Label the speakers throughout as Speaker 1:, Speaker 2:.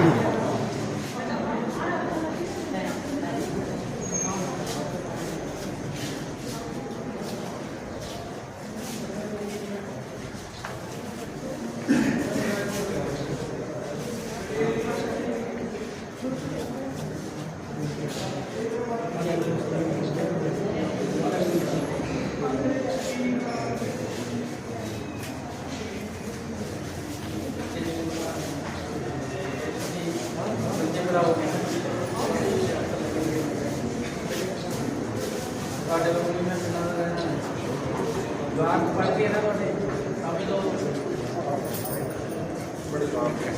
Speaker 1: Thank you. ਤੁਹਾਡੇ ਲੋਕ ਵੀ ਮੈਂ ਸੁਣਾ ਰਿਹਾ ਜਵਾਬ ਪੜ੍ਹ ਕੇ ਨਾ ਤੁਹਾਡੇ? ਸਮਝ ਲਓ। ਬੜੇ ਜਵਾਬ ਹੈ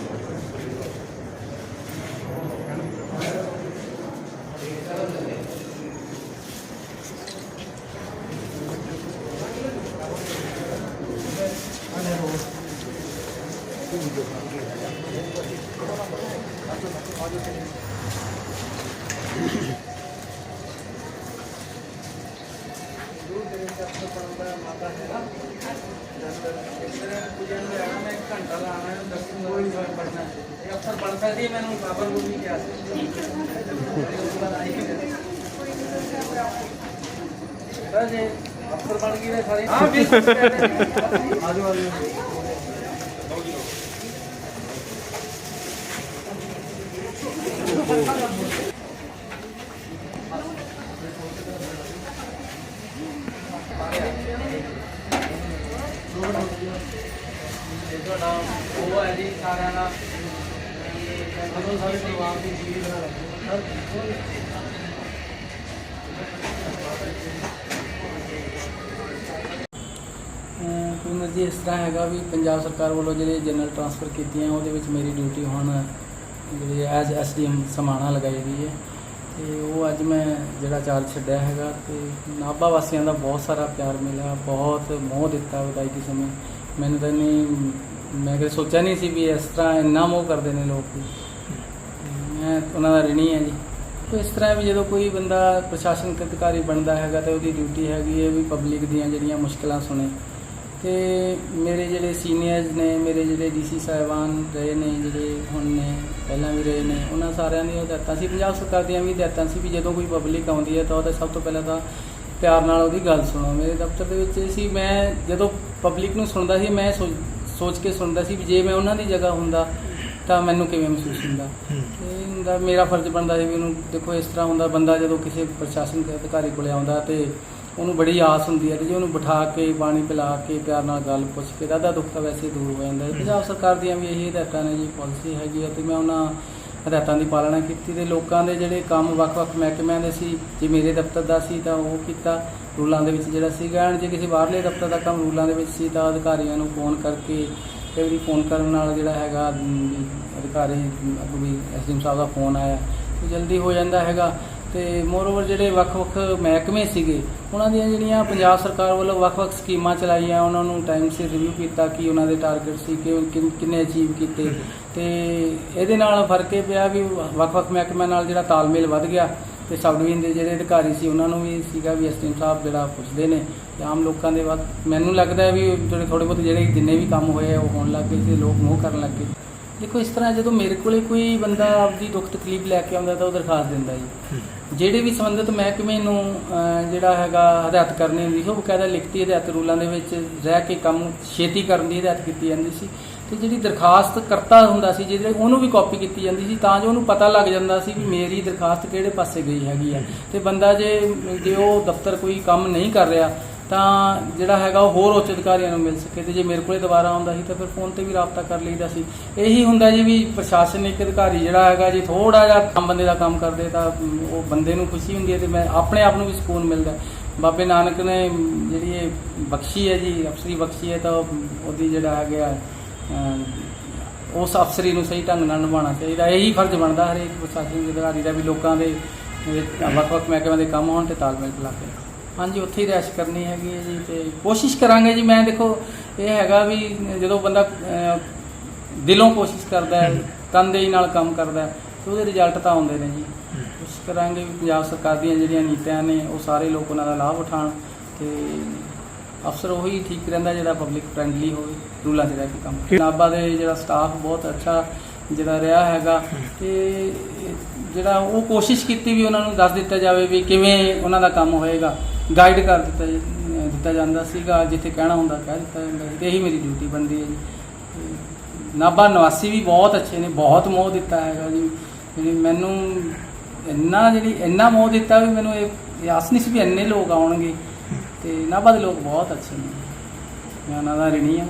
Speaker 1: ਅਫਸਰ ਬਣ ਸਕਦੀ ਹੈ ਮੈਨੂੰ ਬਾਬਰ ਨੂੰ ਵੀ ਕਿਹਾ ਸੀ ਰਾਜੇ ਅਫਸਰ ਬਣ ਗਈ ਨੇ ਸਾਰੇ ਹਾਂ ਵੀ ਆਜੋ ਆਜੋ। ਤੁਹਾਡਾ ਉਹ ਹੈ ਜੀ ਸਾਰਿਆਂ ਦਾ ਅਦੋਂ ਸਾਰੇ ਪਰਿਵਾਰ ਦੀ ਜੀਵ ਬਣਾ
Speaker 2: ਕੁਮਰ ਜੀ ਇਸ ਤਰ੍ਹਾਂ ਹੈਗਾ ਵੀ ਪੰਜਾਬ ਸਰਕਾਰ ਵੱਲੋਂ ਜਿਹੜੇ ਜਨਰਲ ਟ੍ਰਾਂਸਫਰ ਕੀਤੀਆਂ, ਉਹਦੇ ਵਿੱਚ ਮੇਰੀ ਡਿਊਟੀ ਹੁਣ ਜਿਹੜੀ ਐਜ਼ ਐਸਡੀਐਮ ਸਮਾਣਾ ਲਗਾਈ ਗਈ ਹੈ ਤੇ ਉਹ ਅੱਜ ਮੈਂ ਜਿਹੜਾ ਚਾਰਜ ਛੱਡਿਆ ਹੈਗਾ ਤੇ ਨਾਭਾ ਵਾਸੀਆਂ ਦਾ ਬਹੁਤ ਸਾਰਾ ਪਿਆਰ ਮਿਲਿਆ, ਬਹੁਤ ਮੋਹ ਦਿੱਤਾ ਵਿਦਾਇਗੀ ਸਮੇਂ। ਮੈਨੂੰ ਤਾਂ ਨਹੀਂ ਮੈਂ ਕਦੇ ਸੋਚਿਆ ਨਹੀਂ ਸੀ ਵੀ ਇਸ ਤਰ੍ਹਾਂ ਇੰਨਾ ਮੋਹ ਕਰਦੇ ਨੇ ਲੋਕ। ਵੀ ਮੈਂ ਉਹਨਾਂ ਦਾ ਰਿਣੀ ਹਾਂ ਜੀ। ਤੋ ਇਸ ਤਰ੍ਹਾਂ ਵੀ ਜਦੋਂ ਕੋਈ ਬੰਦਾ ਪ੍ਰਸ਼ਾਸਨਿਕ ਅਧਿਕਾਰੀ ਬਣਦਾ ਹੈਗਾ ਤੇ ਉਹਦੀ ਡਿਊਟੀ ਹੈਗੀ ਹੈ ਵੀ ਪਬਲਿਕ ਦੀਆਂ ਜਿਹੜੀਆਂ ਮੁਸ਼ਕਲਾਂ ਸੁਣੇ ਤੇ ਮੇਰੇ ਜਿਹੜੇ ਸੀਨੀਅਰਸ ਨੇ ਮੇਰੇ ਜਿਹੜੇ ਡੀਸੀ ਸਾਹਿਬਾਨ ਰਹੇ ਨੇ ਜਿਹੜੇ ਹੁਣ ਨੇ ਪਹਿਲਾਂ ਵੀ ਰਹੇ ਨੇ ਉਹਨਾਂ ਸਾਰਿਆਂ ਦੀਆਂ ਹਦਾਇਤਾਂ ਸੀ। ਪੰਜਾਬ ਸਰਕਾਰ ਦੀਆਂ ਵੀ ਹਦਾਇਤਾਂ ਸੀ ਵੀ ਜਦੋਂ ਕੋਈ ਪਬਲਿਕ ਆਉਂਦੀ ਹੈ ਤਾਂ ਉਹਦਾ ਸਭ ਤੋਂ ਪਹਿਲਾਂ ਤਾਂ ਪਿਆਰ ਨਾਲ ਉਹਦੀ ਗੱਲ ਸੁਣੋ। ਮੇਰੇ ਦਫ਼ਤਰ ਦੇ ਵਿੱਚ ਇਹ ਸੀ ਮੈਂ ਜਦੋਂ ਪਬਲਿਕ ਨੂੰ ਸੁਣਦਾ ਸੀ ਮੈਂ ਸੋਚ- ਕੇ ਸੁਣਦਾ ਸੀ ਵੀ ਜੇ ਮੈਂ ਉਹਨਾਂ ਦੀ ਜਗ੍ਹਾ ਹੁੰਦਾ ਤਾਂ ਮੈਨੂੰ ਕਿਵੇਂ ਮਹਿਸੂਸ ਹੁੰਦਾ। ਤੇ ਹੁੰਦਾ ਮੇਰਾ ਫਰਜ਼ ਬਣਦਾ ਸੀ ਵੀ ਉਹਨੂੰ ਦੇਖੋ ਇਸ ਤਰ੍ਹਾਂ ਹੁੰਦਾ ਬੰਦਾ ਜਦੋਂ ਕਿਸੇ ਪ੍ਰਸ਼ਾਸਨਿਕ ਅਧਿਕਾਰੀ ਕੋਲੇ ਆਉਂਦਾ ਤੇ ਉਹਨੂੰ ਬੜੀ ਆਸ ਹੁੰਦੀ ਹੈ ਤੇ ਜੇ ਉਹਨੂੰ ਬਿਠਾ ਕੇ ਪਾਣੀ ਪਿਲਾ ਕੇ ਪਿਆਰ ਨਾਲ ਗੱਲ ਪੁੱਛ ਕੇ ਦਾਦਾ ਦੁੱਖ ਤਾਂ ਵੈਸੇ ਦੂਰ ਹੋ ਜਾਂਦਾ ਹੈ। ਪੰਜਾਬ ਸਰਕਾਰ ਦੀਆਂ ਵੀ ਇਹੀ ਹਦਾਇਤਾਂ ਨੇ ਜੀ ਪਾਲਿਸੀ ਹੈਗੀ ਹੈ ਤੇ ਮੈਂ ਉਹਨਾਂ ਹਦਾਇਤਾਂ ਦੀ ਪਾਲਣਾ ਕੀਤੀ ਤੇ ਲੋਕਾਂ ਦੇ ਜਿਹੜੇ ਕੰਮ ਵੱਖ-ਵੱਖ ਮਹਿਕਮਿਆਂ ਦੇ ਸੀ ਜੇ ਮੇਰੇ ਦਫ਼ਤਰ ਦਾ ਸੀ ਤਾਂ ਉਹ ਕੀਤਾ। ਰੂਲਾਂ ਦੇ ਵਿੱਚ ਜਿਹੜਾ ਸੀਗਾ ਜੇ ਕਿਸੇ ਬਾਹਰਲੇ ਦਫ਼ਤਰ ਦਾ ਕੰਮ ਰੂਲਾਂ ਦੇ ਵਿੱਚ ਸੀ ਤਾਂ ਅਧਿਕਾਰੀਆਂ ਨੂੰ ਫੋਨ ਕਰਕੇ ਕਈ ਵਾਰੀ ਫੋਨ ਕਰਨ ਨਾਲ ਜਿਹੜਾ ਹੈਗਾ ਅਮ, ਵੀ ਅਧਿਕਾਰੀ ਵੀ ਐਸਡੀਐਮ ਸਾਹਿਬ ਦਾ ਫੋਨ ਆਇਆ ਤੇ ਜਲਦੀ ਹੋ ਜਾਂਦਾ ਹੈਗਾ। ਤੇ ਮੋਰਓਵਰ ਜਿਹੜੇ ਵੱਖ-ਵੱਖ ਮਹਿਕਮੇ ਸੀਗੇ, ਉਹਨਾਂ ਦੀਆਂ ਜਿਹੜੀਆਂ ਪੰਜਾਬ ਸਰਕਾਰ ਵੱਲੋਂ ਵੱਖ-ਵੱਖ ਸਕੀਮਾਂ ਚਲਾਈਆਂ, ਉਹਨਾਂ ਨੂੰ ਟਾਈਮ ਸਿਰ ਰਿਵਿਊ ਕੀਤਾ, ਕਿ ਉਹਨਾਂ ਦੇ ਟਾਰਗੇਟ ਸੀ, ਕਿ ਕਿੰਨੇ ਅਚੀਵ ਕੀਤੇ। ਤੇ ਇਹਦੇ ਨਾਲ ਫ਼ਰਕ ਇਹ ਪਿਆ ਵੀ ਵੱਖ-ਵੱਖ ਮਹਿਕਮਿਆਂ ਨਾਲ ਜਿਹੜਾ ਤਾਲਮੇਲ ਵੱਧ ਗਿਆ, ਤੇ ਸਬ ਡਿਵੀਜ਼ਨ ਦੇ ਜਿਹੜੇ ਅਧਿਕਾਰੀ ਸੀ, ਉਹਨਾਂ ਨੂੰ ਵੀ ਸੀਗਾ ਵੀ ਐਸਟੀਐਮ ਸਾਹਿਬ ਜਿਹੜਾ ਪੁੱਛਦੇ ਨੇ, ਤੇ ਆਮ ਲੋਕਾਂ ਦੇ ਵੱਧ, ਮੈਨੂੰ ਲੱਗਦਾ ਹੈ ਵੀ ਜਿਹੜੇ ਥੋੜੇ ਬਹੁਤ ਜਿਹੜੇ ਜਿੰਨੇ ਵੀ ਕੰਮ ਹੋਏ ਆ, ਉਹ ਹੋਣ ਲੱਗ ਗਏ ਤੇ ਲੋਕ ਮੋਹ ਕਰਨ ਲੱਗ ਗਏ। ਦੇਖੋ, ਇਸ ਤਰ੍ਹਾਂ ਜਦੋਂ ਮੇਰੇ ਕੋਲੇ ਕੋਈ ਬੰਦਾ ਆਪਦੀ ਦੁੱਖ ਤਕਲੀਫ ਲੈ ਕੇ ਆਉਂਦਾ, ਤਾਂ ਉਹ ਦਰਖਾਸਤ ਦਿੰਦਾ ਜੀ। ਜਿਹੜੇ ਵੀ ਸੰਬੰਧਿਤ ਮਹਿਕਮੇ ਨੂੰ ਜਿਹੜਾ ਹੈਗਾ ਹਦਾਇਤ ਕਰਨੀ ਹੁੰਦੀ ਸੀ, ਉਹ ਬਕਾਇਦਾ ਲਿਖਤੀ ਹਦਾਇਤ ਰੂਲਾਂ ਦੇ ਵਿੱਚ ਰਹਿ ਕੇ ਕੰਮ ਛੇਤੀ ਕਰਨ ਦੀ ਹਦਾਇਤ ਕੀਤੀ ਜਾਂਦੀ ਸੀ। ਤੇ ਜਿਹੜੀ ਦਰਖਾਸਤ ਕਰਤਾ ਹੁੰਦਾ ਸੀ, ਜਿਹਦੇ ਉਹਨੂੰ ਵੀ ਕਾਪੀ ਕੀਤੀ ਜਾਂਦੀ ਸੀ, ਤਾਂ ਜੋ ਉਹਨੂੰ ਪਤਾ ਲੱਗ ਜਾਂਦਾ ਸੀ ਵੀ ਮੇਰੀ ਦਰਖਾਸਤ ਕਿਹੜੇ ਪਾਸੇ ਗਈ ਹੈਗੀ ਆ। ਤੇ ਬੰਦਾ ਜੇ ਜੇ ਉਹ ਦਫ਼ਤਰ ਕੋਈ ਕੰਮ ਨਹੀਂ ਕਰ ਰਿਹਾ ਤਾਂ ਜਿਹੜਾ ਹੈਗਾ ਉਹ ਹੋਰ ਉੱਚ ਅਧਿਕਾਰੀਆਂ ਨੂੰ ਮਿਲ ਸਕੇ ਤੇ ਜੇ ਮੇਰੇ ਕੋਲੇ ਦੁਬਾਰਾ ਆਉਂਦਾ ਸੀ ਤਾਂ ਫਿਰ ਫੋਨ ਤੇ ਵੀ ਰਾਬਤਾ ਕਰ ਲਈਦਾ ਸੀ। ਇਹੀ ਹੁੰਦਾ ਜੀ ਵੀ ਪ੍ਰਸ਼ਾਸਨਿਕ ਅਧਿਕਾਰੀ ਜਿਹੜਾ ਹੈਗਾ ਜੀ ਥੋੜਾ ਜਿਹਾ ਕੰਮ ਬੰਦੇ ਦਾ ਕੰਮ ਕਰਦੇ ਤਾਂ ਉਹ ਬੰਦੇ ਨੂੰ ਖੁਸ਼ੀ ਹੁੰਦੀ ਹੈ ਤੇ ਮੈਂ ਆਪਣੇ ਆਪ ਨੂੰ ਵੀ ਸਕੂਨ ਮਿਲਦਾ। ਬਾਬੇ ਨਾਨਕ ਨੇ ਜਿਹੜੀ ਇਹ ਬਖਸ਼ੀ ਹੈ ਜੀ ਅਫਸਰੀ ਬਖਸ਼ੀ ਹੈ ਤਾਂ ਉਹਦੀ ਜਿਹੜਾ ਹੈਗਾ ਅਮ, ਉਸ ਅਫਸਰੀ ਨੂੰ ਸਹੀ ਢੰਗ ਨਾਲ ਨਿਭਾਉਣਾ ਚਾਹੀਦਾ। ਇਹੀ ਫਰਜ਼ ਬਣਦਾ ਹਰੇਕ ਪ੍ਰਸ਼ਾਸਨਿਕ ਅਧਿਕਾਰੀ ਦਾ ਵੀ ਲੋਕਾਂ ਦੇ ਵੱਖ-ਵੱਖ ਮਹਿਕਮਿਆਂ ਦੇ ਕੰਮ ਹੋਣ ਤੇ ਤਾਲਮੇਲ ਬਣਾ ਕੇ। ਹਾਂਜੀ ਉੱਥੇ ਹੀ ਰੈਸ਼ ਕਰਨੀ ਹੈਗੀ ਹੈ ਜੀ ਤੇ ਕੋਸ਼ਿਸ਼ ਕਰਾਂਗੇ ਜੀ ਮੈਂ ਦੇਖੋ ਇਹ ਹੈਗਾ ਵੀ ਜਦੋਂ ਬੰਦਾ ਅਹ, ਦਿਲੋਂ ਕੋਸ਼ਿਸ਼ ਕਰਦਾ ਹੈ ਤਨਦੇਹੀ ਨਾਲ ਕੰਮ ਕਰਦਾ ਹੈ ਤੇ ਉਹਦੇ ਰਿਜ਼ਲਟ ਤਾਂ ਆਉਂਦੇ ਨੇ ਜੀ ਕੋਸ਼ਿਸ਼ ਕਰਾਂਗੇ ਵੀ ਪੰਜਾਬ ਸਰਕਾਰ ਦੀਆਂ ਜਿਹੜੀਆਂ ਨੀਤੀਆਂ ਨੇ ਉਹ ਸਾਰੇ ਲੋਕ ਉਹਨਾਂ ਦਾ ਲਾਭ ਉਠਾਉਣ ਤੇ ਅਫਸਰ ਉਹੀ ਠੀਕ ਰਹਿੰਦਾ ਜਿਹੜਾ ਪਬਲਿਕ ਫ੍ਰੈਂਡਲੀ ਹੋਵੇ ਰੂਲਾਂ 'ਚ ਰਹਿ ਕੇ ਕੰਮ ਕਰੇ। ਨਾਭਾ ਦੇ ਜਿਹੜਾ ਸਟਾਫ ਬਹੁਤ ਅੱਛਾ ਜਿਹੜਾ ਰਿਹਾ ਹੈਗਾ ਤੇ ਜਿਹੜਾ ਉਹ ਕੋਸ਼ਿਸ਼ ਕੀਤੀ ਵੀ ਉਹਨਾਂ ਨੂੰ ਦੱਸ ਦਿੱਤਾ ਜਾਵੇ ਵੀ ਕਿਵੇਂ ਉਹਨਾਂ ਦਾ ਕੰਮ ਹੋਏਗਾ ਗਾਈਡ ਕਰ ਦਿੱਤਾ ਜ- ਦਿੱਤਾ ਜਾਂਦਾ ਸੀਗਾ, ਜਿੱਥੇ ਕਹਿਣਾ ਹੁੰਦਾ ਕਹਿ ਦਿੱਤਾ ਜਾਂਦਾ ਸੀ, ਤੇ ਇਹੀ ਮੇਰੀ ਡਿਊਟੀ ਬਣਦੀ ਹੈ ਜੀ। ਤੇ ਨਾਭਾ ਨਿਵਾਸੀ ਵੀ ਬਹੁਤ ਅੱਛੇ ਨੇ, ਬਹੁਤ ਮੋਹ ਦਿੱਤਾ ਹੈਗਾ ਜੀ। ਜਿਹੜੀ ਮੈਨੂੰ ਇੰਨਾ ਜਿਹੜੀ, ਇੰਨਾ ਮੋਹ ਦਿੱਤਾ ਵੀ ਮੈਨੂੰ ਇਹ ਇਹ ਆਸ ਨਹੀਂ ਸੀ ਵੀ ਇੰਨੇ ਲੋਕ ਆਉਣਗੇ। ਤੇ ਨਾਭਾ ਦੇ ਲੋਕ ਬਹੁਤ ਅੱਛੇ ਨੇ। ਮੈਂ ਉਹਨਾਂ ਦਾ ਰਿਣੀ ਹਾਂ।